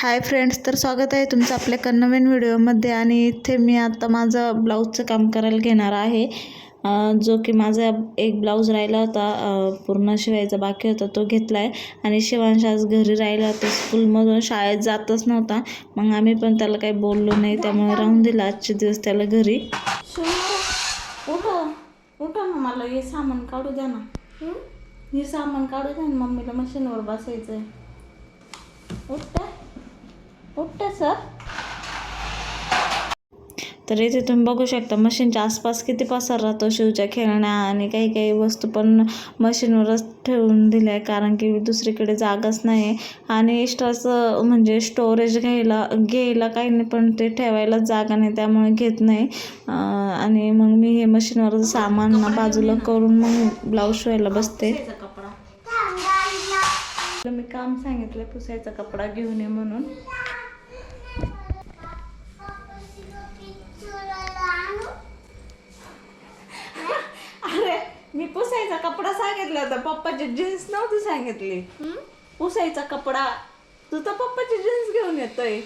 Hi friends तर स्वागत आहे तुमचं आपल्या एका नवीन व्हिडिओमध्ये आणि इथे मी आता माझं ब्लाऊजचं काम करायला घेणार आहे. जो की माझा एक ब्लाऊज राहिला होता पूर्ण शिवायचा बाकी होता तो घेतला आहे आणि शिवांश आज घरी राहिला होता स्कूलमधून शाळेत जातच नव्हता. मग आम्ही पण त्याला काही बोललो नाही त्यामुळे राहून दिला आजचे दिवस त्याला घरी. उठो उठो ना मला हे सामान काढू द्या ना. हे? सामान काढू द्या ना मम्मीला मशीनवर बसायचं आहे उठता सर तर इथे तुम्ही बघू शकता मशीनच्या आसपास किती पसार राहतो शिवच्या खेळण्या आणि काही काही वस्तू पण मशीनवरच ठेवून दिल्या आहे कारण की दुसरीकडे जागाच नाही. आणि एक्स्ट्राचं म्हणजे स्टोरेज घ्यायला घ्यायला काही नाही पण ते ठेवायला जागा नाही त्यामुळे घेत नाही. आणि मग मी हे मशीनवर सामान ना बाजूला करून मग ब्लाऊज शिवायला बसते. मी काम सांगितलं पुसायचा कपडा घेऊन ये म्हणून अरे मी पुसायचा कपडा सांगितला होता पप्पाची जीन्स नव्हती सांगितली. पुसायचा कपडा. तू तर पप्पाची जीन्स घेऊन येतोय.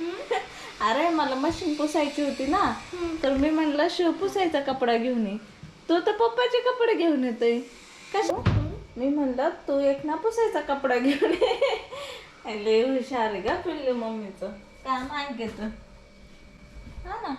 अरे मला मशीन पुसायची होती ना. तर मी म्हणलं शिव पुसायचा कपडा घेऊन ये. तू तर पप्पाचे कपडे घेऊन येतोय. कश मी म्हणलं तू एक ना पुसायचा कपडा घेऊन ये. लय हुशार का पिल्लू मम्मीचं. काम ऐकत हा ना.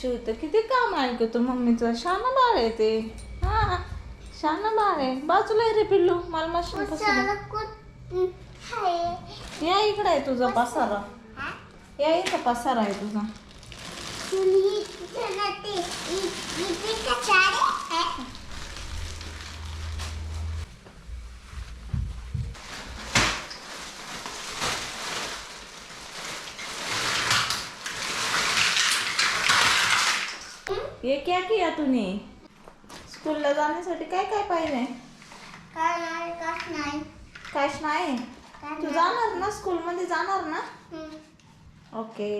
शिव तर किती काम ऐकतो मम्मीचं? शान बाळ आहे ते. हा. शान बाळ आहे बाजूला आहे रे पिल्लू. मला मशीन या इकडे आहे तुझा पसारा. या इथं पसारा आहे तुझा. ये क्या किया तूने? स्कूलला जाण्यासाठी काय काय पाहिजे? काहीच नाही. तू जाणार ना स्कूलमध्ये? जाणार ना? ओके.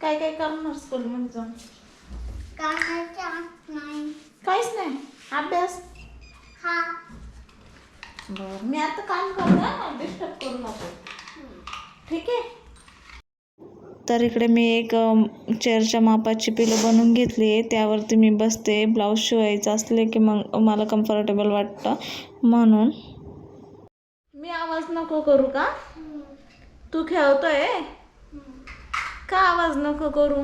काय काय करणार स्कूलमध्ये जाऊन? काहीच नाही. अभ्यास? बर. मी आता काम करणार डिस्टर्ब करू नको ठीक आहे तर इकडे मी एक चेअरच्या मापाची पिलो बनवून घेतली आहे. त्यावरती मी बसते. ब्लाऊज शिवायचं असले की मग मला कम्फर्टेबल वाटतं. म्हणून. मी आवाज नको करू का? तू खेळतोय? का आवाज नको करू?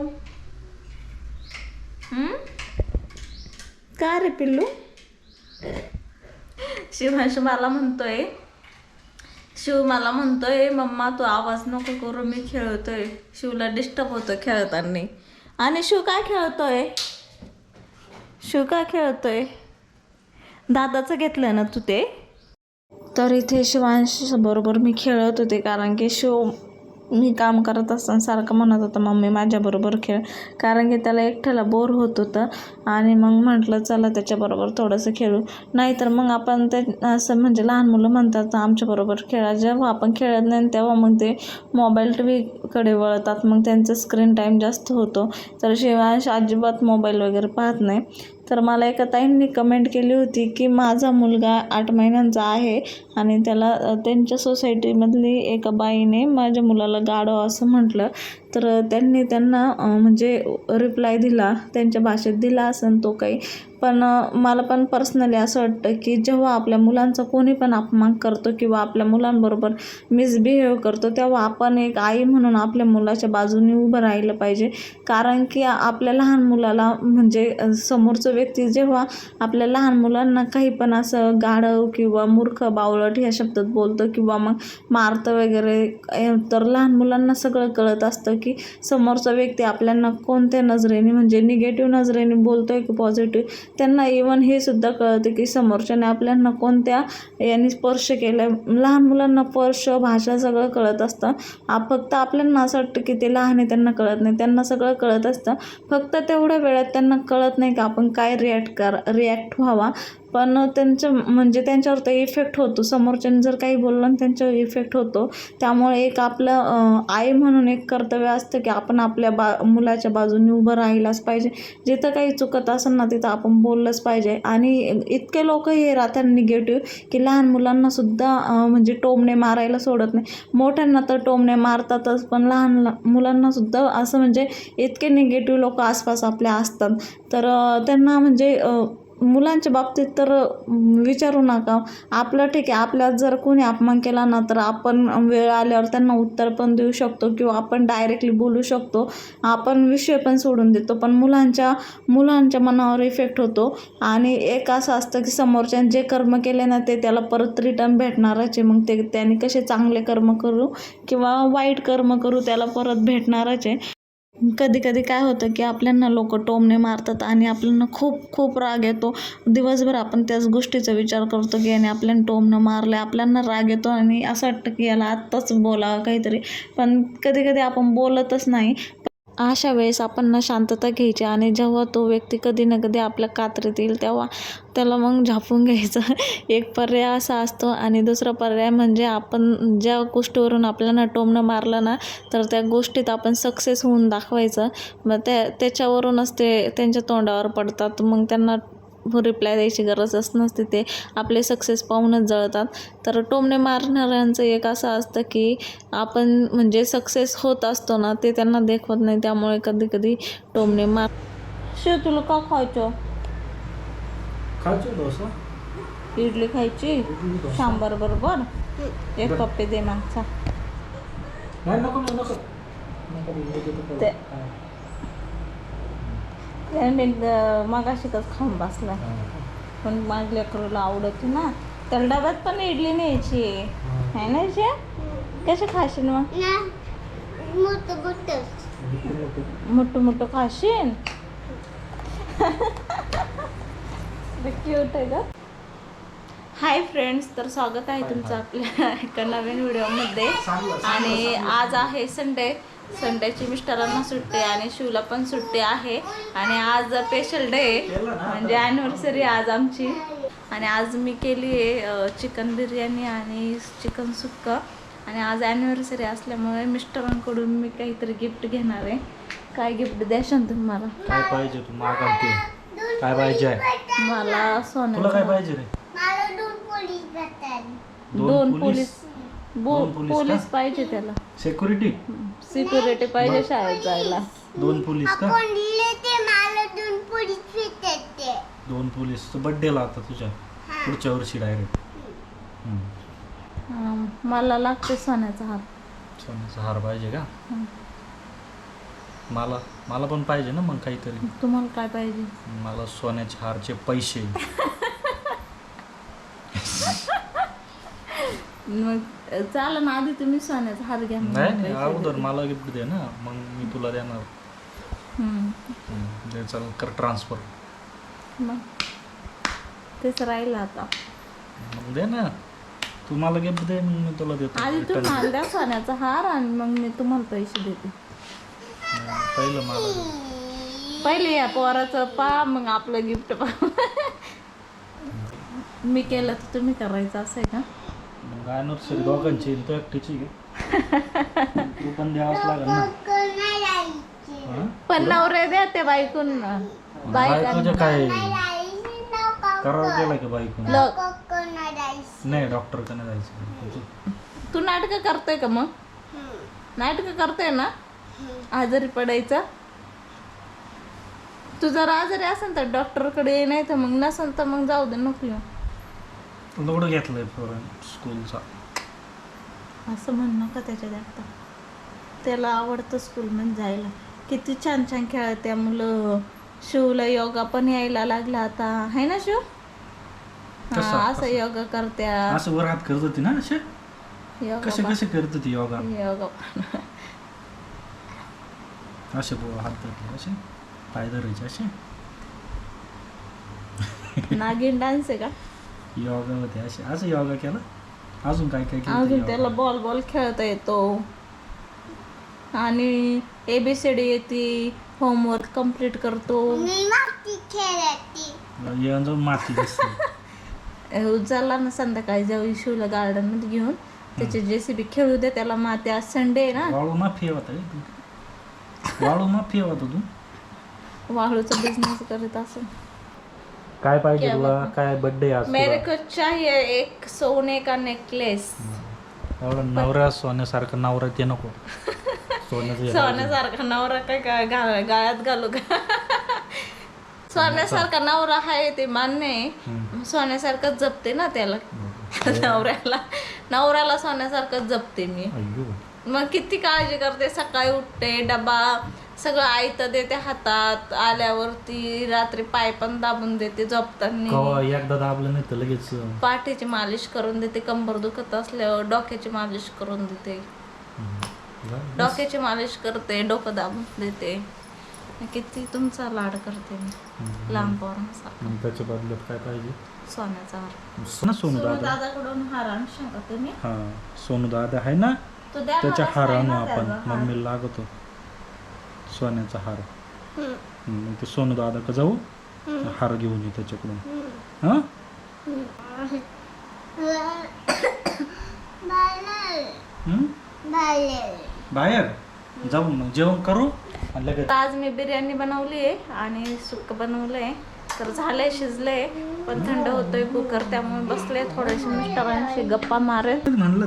का रे पिल्लू? शिवांश मला म्हणतोय शिव मला म्हणतोय मम्मा तू आवाज नको करू मी खेळतोय. शिवला डिस्टर्ब होतो खेळताना. आणि शिव काय खेळतोय? शिव काय खेळतोय? दादाचं घेतलं ना तू ते? तर इथे शिवांश बरोबर मी खेळत होते कारण की शिव मी काम करत असताना सारखं म्हणत होतं मम्मी माझ्याबरोबर खेळ. कारण की त्याला एकट्याला बोर होत होतं. आणि मग म्हटलं चला त्याच्याबरोबर थोडंसं खेळू. नाहीतर मग आपण ते असं म्हणजे लहान मुलं म्हणतात आमच्याबरोबर खेळा. जेव्हा आपण खेळत नाही तेव्हा मग ते मोबाईल टी व्हीकडे वळतात. मग त्यांचं स्क्रीन टाईम जास्त होतो. तर शिवाय अजिबात मोबाईल वगैरे पाहत नाही. तर मला एका ताईंनी कमेंट केली होती की माझा मुलगा आठ महिन्यांचा आहे आणि त्याला त्यांच्या सोसायटीमधली एका बाईने माझ्या मुलाला गाडो असं म्हटलं. तर त्यांनी त्यांना म्हणजे रिप्लाय दिला त्यांच्या भाषेत दिला असन तो काही. पण मला पण पर्सनली असं वाटतं की जेव्हा आपल्या मुलांचा कोणी पण अपमान करतो किंवा आपल्या मुलांबरोबर मिसबिहेव करतो तेव्हा आपण एक आई म्हणून आपल्या मुलाच्या बाजूने उभं राहिलं पाहिजे. कारण की आपल्या लहान मुलाला म्हणजे समोरचं व्यक्ती जेव्हा आपल्या लहान मुलांना काही पण असं गाढव किंवा मूर्ख बावळट ह्या शब्दात बोलतो किंवा मग मारतं वगैरे तर लहान मुलांना सगळं कळत असतं की समोरचा व्यक्ती आपल्याला कोणत्या नजरेने म्हणजे निगेटिव्ह नजरेने बोलतोय की पॉझिटिव्ह त्यांना इवन हे सुद्धा कळतं की समोरच्याने आपल्याला कोणत्या याने स्पर्श केला लहान मुलांना स्पर्श भाषा सगळं कळत असतं. आप फक्त आपल्याला असं वाटतं की ते लहान आहे त्यांना कळत नाही. त्यांना सगळं कळत असतं. फक्त तेवढ्या वेळात त्यांना कळत नाही की आपण काय रिॲक्ट कर रिॲक्ट व्हावा. पण त्यांचं म्हणजे त्यांच्यावर तर इफेक्ट होतो. समोरच्याने जर काही बोललं ना त्यांच्यावर इफेक्ट होतो त्यामुळे एक आपलं आई म्हणून एक कर्तव्य असतं की आपण आपल्या बा मुलाच्या बाजूने उभं राहिलाच पाहिजे. जिथं काही चुकत असेल ना तिथं आपण बोललंच पाहिजे. आणि इतके लोक हे राहतात निगेटिव्ह की लहान मुलांना सुद्धा म्हणजे टोमणे मारायला सोडत नाही. मोठ्यांना तर टोमणे मारतातच पण लहान ला- मुलांना सुद्धा असं म्हणजे इतके निगेटिव्ह लोक आसपास आपल्या असतात. तर त्यांना म्हणजे मुलांच्या बाबतीत तर विचारू नका. आपलं ठीक आहे आपल्यात जर कोणी अपमान केला ना तर आपण वेळ आल्यावर त्यांना उत्तर पण देऊ शकतो किंवा आपण डायरेक्टली बोलू शकतो. आपण विषय पण सोडून देतो पण मुलांच्या मुलांच्या मनावर इफेक्ट होतो. आणि एक असं असतं की समोरच्याने जे कर्म केले ना ते त्याला परत रिटर्न भेटणारच आहे. मग ते त्याने कसे चांगले कर्म करू किंवा वाईट कर्म करू त्याला परत भेटणारच आहे. कधी कधी काय होतं की आपल्यांना लोक टोमणे मारतात आणि आपल्यांना खूप खूप राग येतो. दिवसभर आपण त्याच गोष्टीचा विचार करतो की याने आपल्याला टोमणं मारलं आपल्यांना राग येतो आणि असं वाटतं की याला आत्ताच बोलावं काहीतरी. पण कधी कधी आपण बोलतच नाही. अशा वेळेस आपण ना शांतता घ्यायची आणि जेव्हा तो व्यक्ती कधी ना कधी आपल्या कात्रीत येईल तेव्हा त्याला मग झापून घ्यायचं. एक पर्याय असा असतो आणि दुसरा पर्याय म्हणजे आपण ज्या गोष्टीवरून आपल्याला टोमणं मारलं ना तर त्या गोष्टीत आपण सक्सेस होऊन दाखवायचं. मग त्या त्याच्यावरूनच ते त्यांच्या तोंडावर पडतात. मग त्यांना रिप्लाय द्यायची गरजच नसते ते आपले सक्सेस पाहूनच जळतात. तर टोमणे मारणाऱ्यांचं एक असं असतं की आपण म्हणजे सक्सेस होत असतो ना ते त्यांना देखवत नाही. त्यामुळे कधी कधी टोमणे मार शिव तुला का खायचं? इडली खायची? सांबार बरोबर? एक पप्पे दे मागचा. ते- हा. त्याने मगाशी कच खाऊन बसला. पण माझ्या लेकरूला आवडते ना त्याला डब्यात पण इडली न्यायची आहे ना शे कसे खाशील मग मोठं मोठं. मोठं मोठं खाशील क्यूट आहे का हाय फ्रेंड्स तर स्वागत आहे तुमचं आपल्या एका नवीन व्हिडिओमध्ये. आणि आज आहे संडे संडेची मिस्टरांना सुट्टी आणि शिवला पण सुट्टी आहे. आणि आज स्पेशल डे म्हणजे ॲनिव्हर्सरी आज आमची. आणि आज मी केली आहे चिकन बिर्याणी आणि चिकन सुक्का. आणि आज ॲनिव्हर्सरी असल्यामुळे मिस्टरांकडून मी काहीतरी गिफ्ट घेणार आहे. काय गिफ्ट द्याशाल तुम्ही मला काय पाहिजे तू माग आणते काय पाहिजे? मला तुला काय पाहिजे रे? दोन दोन पोलीस? दोन पोलीस पाहिजे त्याला. सिक्युरिटी सिक्युरिटी पाहिजे शाळेत जायला. दोन पोलीस का? दोन पोलीस बड्डेला आता तुझ्या. पुढच्या वर्षी डायरेक्ट मला लागते सोन्याचा हात सोन्याचा हार पाहिजे का. मला मला पण पाहिजे ना मग काहीतरी. तुम्हाला काय पाहिजे? मला सोन्याच्या हारचे पैसे. मग चालेल ना आधी तुम्ही सोन्याचा हार घ्या मग नाही नाही पैसे अगोदर देते. मला गिफ्ट दे ना मग मी तुला देणार. दे चल कर ट्रान्सफर. मग तेच राहिलं आता. मग दे ना तू मला गिफ्ट दे मग मी तुला देतो. आधी Return. तुम्हाला द्या सोन्याचा हार आणि मग मी तुम्हाला पैसे देते. नाही, पहिलं मला दे. पहिले या पोराचं पा मग आपलं गिफ्ट पा मी केलं तर तुम्ही करायचं असं आहे का? दोघांची तो एकटीची तू पण द्यावाच लागेल ना? पण नवरे द्या ते बायकून. बायकोच्या काय? करावं गेला की नाही डॉक्टरकडे जायचं. तू नाटकं करतोय का मग? नाटकं करतोय ना? आजारी पडायचं? तू जर आजारी असेल तर डॉक्टरकडे ये नाही तर मग नसेल तर मग जाऊ दे नको येऊ. लोड घेतलंय पोरण स्कूलचा असं म्हण नका त्याच्यात आता. त्याला आवडतं स्कूलमध्ये जायला. किती छान छान खेळत्या मुलं. शिवला योगा पण यायला लागला आता. आहे ना शिव? हा असं? योगा करत्या. असं वर हात करत होती ना असे योगा कसे कसे करत होती योगा? पण- योगा असे बुवा हात धरले असे? पाय धरायचे असे. नागिन डान्स आहे का? योगा होते असे असं योगा केला अजून काय काय केलं अजून त्याला बॉल बॉल खेळता येतो आणि एबीसीडी येते होमवर्क कंप्लीट करतो येऊन जाऊन माती दिसते ना संध्याकाळी जाऊ शिवला गार्डनमध्ये घेऊन त्याचे जेसीबी खेळू दे त्याला माती आज संडे आहे ना वाळू माफी होता रे तू वाळू माफी होता तू वाळूचा बिझनेस करत असेल काय पाहिजे तुला? काय बर्थडे आज मेरे को चाहिए एक सोने का नेकलेस एवढा नवरा सोन्यासारखं नवरा ते नको. सोन्याचं हे सोन्यासारखा नवरा काय गाळ्यात घालू का? सोन्यासारखा नवरा आहे ते मान्य आहे. सोन्यासारखंच जपते ना त्याला. नवऱ्याला. नवऱ्याला सोन्यासारखंच जपते मी. अय्यो. मग किती काळजी करते? सकाळी उठते डबा सगळं आयतं देते हातात आल्यावरती रात्री पाय पण दाबून देते झोपताना. कवा एकदा दाबलं नाही तर लगेच पाठीची मालिश करून देते कंबर दुखत असल्यावर डोक्याची मालिश करून देते. हम्म. डोक्याची मालिश करते डोकं दाबून देते. किती तुमचा लाड करते मी. लहान पोरांचा. मग त्याच्या बदल्यात काय पाहिजे? सोन्याचा हार. सोनं सोनू सोनू दादा दादाकडून हार आणू शकता तुम्ही? हा सोनू दादा आहे ना? तो द्या त्याच्या हार आणू आपण हार. मम्मीला लागतो. सोन्याचा हार. मग ते सोनू दादा का जाऊ हार घेऊन ये त्याच्याकडून. हा? बाहेर. जाऊ मग जेवण करू लगेच. आज मी बिर्याणी बनवली आहे आणि सुक्क बनवलंय तर झालंय शिजलंय पण थंड होतोय कुकर त्यामुळे बसले थोडेसे मिस्टरांशी गप्पा मारेल म्हणलं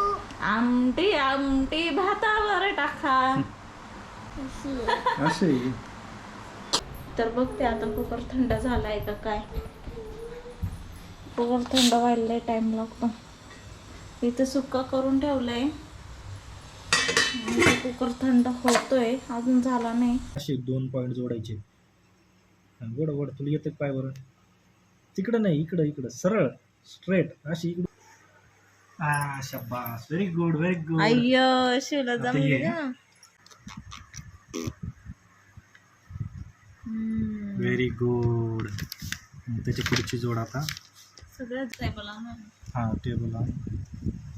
आमटी आमटी भातावर टाका. असे तर बघते आता कुकर थंड झालाय का काय. कुकर थंड व्हायला टाइम लागतो. इथे सुक्का करून ठेवलंय. कुकर थंड होतोय अजून झाला नाही. असे दोन पॉइंट जोडायचे. वड वड तुला येते पाय बरं तिकडं नाही इकडं इकडं. सरळ स्ट्रेट अशी इकडं. आ शब्बास व्हेरी गुड व्हेरी गुड अय्य शिवला जमली हम्म. व्हेरी गुड त्याची पुढची जोड आता. सगळंच आहे बोला ना हा टेबल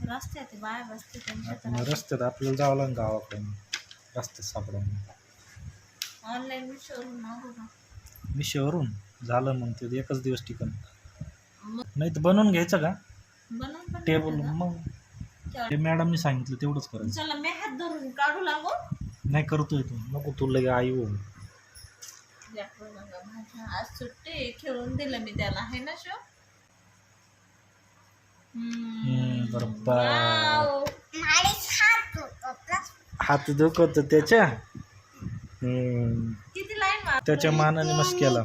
रस्ते ते बाया बसते त्यांच्या आपण रस्त्यात आपल्याला जावं लागेल गावाकडे रस्त्यात सापडून. ऑनलाईन मागू का मिशोवरून? झालं मग ते एकच दिवस टिकन नाही तर बनवून घ्यायचं का? बनवून पण टेबल मग. ते मॅडमनी सांगितलं तेवढंच करायचं. चला मी हात धरून काढू लागू. नाही करतोय तू. नको तू लगे आई हो. लेकरं बघा, माझ्या आज सुट्टी खेळून दिलं मी त्याला. आहे ना शो? हम्म, बरोबर. वाव. हात दुखत त्याच्या? हम्म, किती लाईन मार त्याच्या मानाने मस्त केला.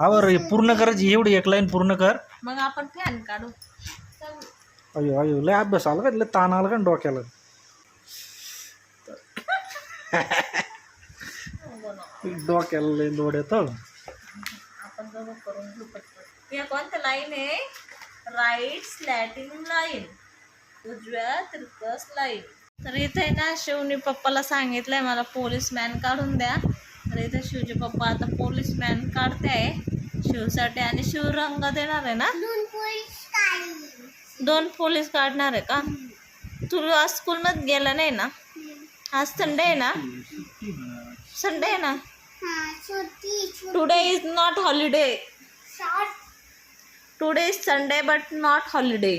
आवर हे पूर्ण करायची एवढी एक लाईन पूर्ण कर. मग आपण फॅन काढू. अयो अयो लय अभ्यास आला का लय ताण आला का डोक्याला डोक्याला लय लोड येत आपण दोघं करून घेऊ या कोणत्या लाईन आहे राईट स्लॅटिंग लाईन उजव्या तिरकस लाईन तर इथे ना शिवनी पप्पाला सांगितलंय मला पोलीस मॅन काढून द्या तर इथे शिवचे पप्पा आता पोलीस मॅन काढते आहे शिवसाठी आणि शिव रंग देणार आहे ना दोन पोलीस काढणार आहे का? तू आज स्कूलमध्ये गेला नाही ना? आज संडे आहे ना? संडे आहे ना? Today is not holiday today is Sunday but not holiday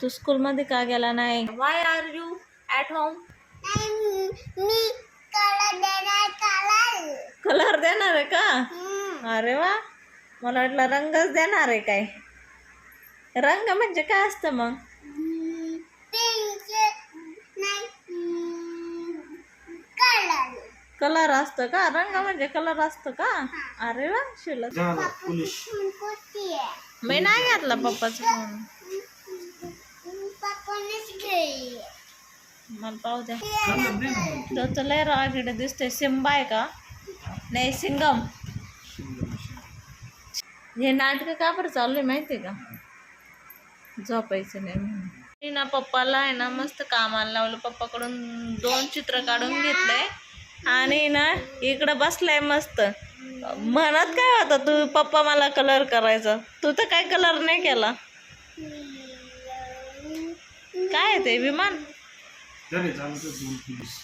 तू स्कूलमध्ये का गेला नाही? Why are you at home me colour देणार आहे का? अरे वा. मला वाटलं रंगच देणार आहे काय. रंग म्हणजे काय असतं मग? कलर असतं का? रंग म्हणजे कलर असतं का? अरे वा शिला झालं पोलीस मी नाही घातला पप्पाचा फोन मला पाहू द्या तो तर लय रागीड दिसतोय. सिम्बा आहे का? नाही सिंगम. हे नाटक का बरं चालू आहे माहिती आहे का? झोपायचं नाही म्हणून. मी ना पप्पाला आहे ना मस्त कामाला लावलं. पप्पाकडून दोन चित्र काढून घेतलंय. आणि ना इकडं बसलाय मस्त. म्हणत काय होता तू पप्पा मला कलर करायचा. तू तर काय कलर नाही केला. काय आहे ते विमान? दोन पोलीस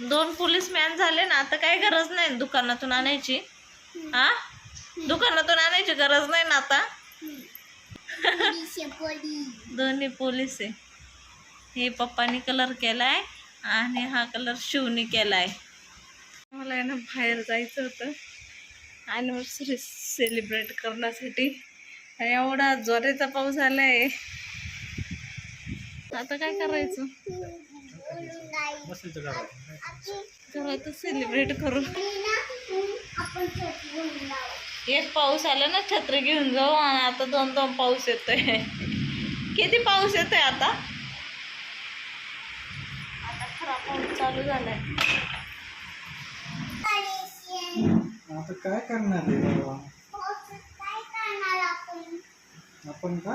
दोन पोलीस मॅन झाले ना आता काही गरज नाही दुकानातून आणायची. हा? दुकानातून आणायची गरज नाही ना आता? दोन्ही पोलीस आहे. हे पप्पानी कलर केलाय आणि हा कलर शिवनी केलाय. मला आहे ना बाहेर जायचं होतं. ॲनिव्हर्सरी सेलिब्रेट करण्यासाठी. आणि एवढा जोराचा पाऊस आलाय. आता काय करायचं? घरातच सेलिब्रेट करू. एक पाऊस आला ना छत्री घेऊन जाऊ आणि आता दोन दोन पाऊस येतोय. किती पाऊस येतोय आता? आता खरा पाऊस चालू झालाय. आता काय करणार आहे आपण का?